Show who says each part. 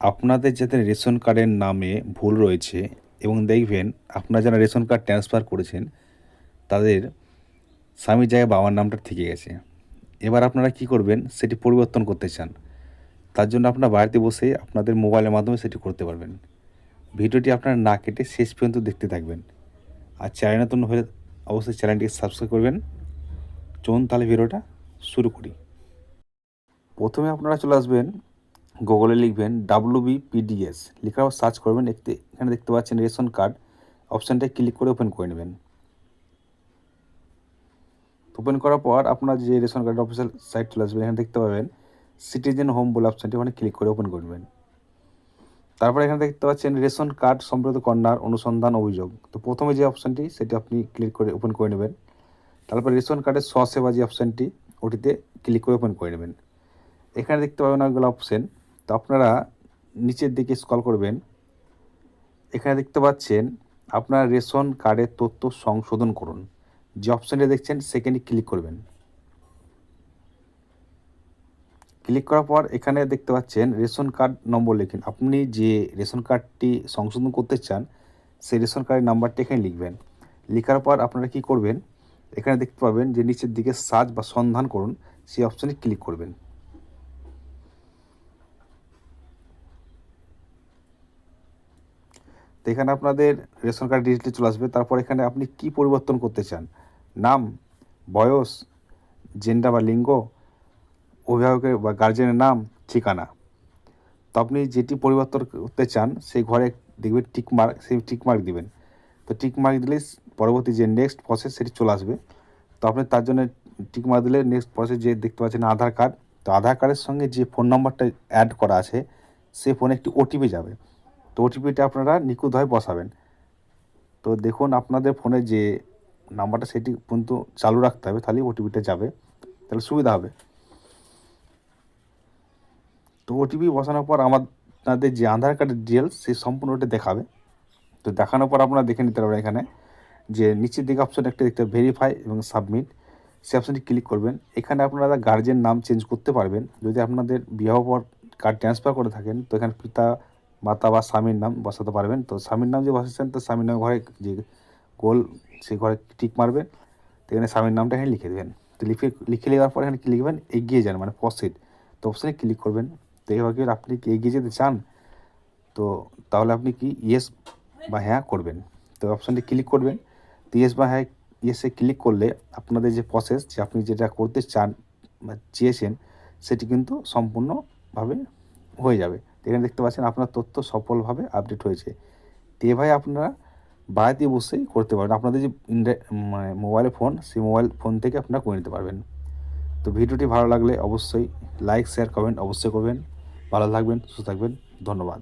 Speaker 1: আপনাদের যাদের রেশন কার্ডের নামে ভুল রয়েছে এবং দেখবেন আপনারা যারা রেশন কার্ড ট্রান্সফার করেছেন, তাদের স্বামীর জায়গায় বাবার নামটা থেকে গেছে। এবার আপনারা কি করবেন? সেটি পরিবর্তন করতে চান। তার জন্য আপনারা বাড়িতে বসে আপনাদের মোবাইলের মাধ্যমে সেটি করতে পারবেন। ভিডিওটি আপনারা না কেটে শেষ পর্যন্ত দেখতে থাকবেন। আর চ্যানেল নতুন হলে অবশ্যই চ্যানেলটিকে সাবস্ক্রাইব করবেন। চলুন তাহলে ভিডিওটা শুরু করি। প্রথমে আপনারা চলে আসবেন গুগলে লিখবেন ডাব্লু বি পিডিএস লেখার পর সার্চ করবেন একটি এখানে দেখতে পাচ্ছেন রেশন কার্ড। অপশানটায় ক্লিক করে ওপেন করে নেবেন। ওপেন করার পর আপনার যে রেশন কার্ডের অফিসিয়াল সাইট চলে আসবে, এখানে দেখতে পাবেন সিটিজেন হোম বলে অপশানটি ওখানে ক্লিক করে ওপেন করে নেবেন। তারপরে এখানে দেখতে পাচ্ছেন রেশন কার্ড সম্প্রত কন্যার অনুসন্ধান অভিযোগ। তো প্রথমে যে অপশানটি সেটি আপনি ক্লিক করে ওপেন করে নেবেন। তারপর রেশন কার্ডের স্বসেবা যে অপশানটি ওটিতে ক্লিক করে ওপেন করে নেবেন। এখানে দেখতে পাবেন অনেকগুলো অপশান তো আপনারা নিচের দিকে স্ক্রল করবেন। এখানে দেখতে পাচ্ছেন আপনার রেশন কার্ডের তথ্য সংশোধন করুন। যে অপশানটি দেখছেন, সেখানে ক্লিক করবেন। ক্লিক করার পর এখানে দেখতে পাচ্ছেন রেশন কার্ড নম্বর লিখুন আপনি যে রেশন কার্ডটি সংশোধন করতে চান, সেই রেশন কার্ডের নাম্বারটি এখানে লিখবেন। লেখার পর আপনারা কি করবেন? এখানে দেখতে পাবেন যে নিচের দিকে সার্চ বা সন্ধান করুন। সেই অপশানে ক্লিক করবেন। তো এখানে আপনাদের রেশন কার্ড ডিটেলটি চলে আসবে। তারপর এখানে আপনি কি পরিবর্তন করতে চান? নাম, বয়স জেন্ডার বা লিঙ্গ, অভিভাবকের বা গার্জেনের নাম, ঠিকানা। তো আপনি যেটি পরিবর্তন করতে চান, সেই ঘরে দেখবেন টিক মার্ক সেই টিক মার্ক দিবেন। তো টিক মার্ক দিলে পরবর্তী যে নেক্সট প্রসেস সেটি চলে আসবে। তো আপনি তার জন্য টিক মার্ক দিলে নেক্সট প্রসেস যে দেখতে পাচ্ছেন আধার কার্ড। তো আধার কার্ডের সঙ্গে যে ফোন নাম্বারটা অ্যাড করা আছে সে ফোনে একটি ওটিপি যাবে। ওটিপিটা আপনারা নিখুঁতভাবে বসাবেন। তো দেখুন, আপনাদের ফোনে যে নাম্বারটা, সেটি কিন্তু চালু রাখতে হবে, তাহলেই ওটিপিটা যাবে। তাহলে সুবিধা হবে। তো ওটিপি বসানোর পর আমাদের যে আধার কার্ডের ডিটেলস সেই সম্পূর্ণ ওটা দেখাবে। তো দেখানোর পর আপনারা দেখে নিতে পারবেন এখানে যে নিচের দিকে অপশন একটা দেখতে ভেরিফাই এবং সাবমিট সে অপশানটি ক্লিক করবেন। এখানে আপনারা গার্জেন নাম চেঞ্জ করতে পারবেন। যদি আপনাদের বিবাহ পর কার্ড ট্রান্সফার করে থাকেন, তো এখানে পিতা মাতা বা স্বামীর নাম বসাতে পারবেন। তো স্বামীর নাম যে বসাচ্ছেন তো স্বামীর নাম ঘরে যে গোল সেই ঘরে টিক মারবেন, তো এখানে স্বামীর নামটা এখানে লিখে দেবেন। তো লিখে লিখে নেওয়ার পর এখানে কি লিখবেন? এগিয়ে যান মানে প্রসিড তো অপশানে ক্লিক করবেন। তো এইভাবে আপনি কি এগিয়ে যেতে চান? তো তাহলে আপনি কি ইয়েস বা হ্যাঁ করবেন। তো অপশানটি ক্লিক করবেন। তো ইয়েস বা হ্যাঁ ইয়েসে ক্লিক করলে আপনাদের যে প্রসেস যে আপনি যেটা করতে চান বা চেয়েছেন, সেটি কিন্তু সম্পূর্ণভাবে হয়ে যাবে। এখানে দেখতে পাচ্ছেন আপনার তথ্য সফলভাবে আপডেট হয়েছে। তো এভাবে আপনারা বাড়িতে বসেই করতে পারবেন। আপনাদের যে মানে মোবাইলে ফোন সেই মোবাইল ফোন থেকে আপনারা করে নিতে পারবেন। তো ভিডিওটি ভালো লাগলে অবশ্যই লাইক শেয়ার কমেন্ট অবশ্যই করবেন। ভালো থাকবেন, সুস্থ থাকবেন। ধন্যবাদ।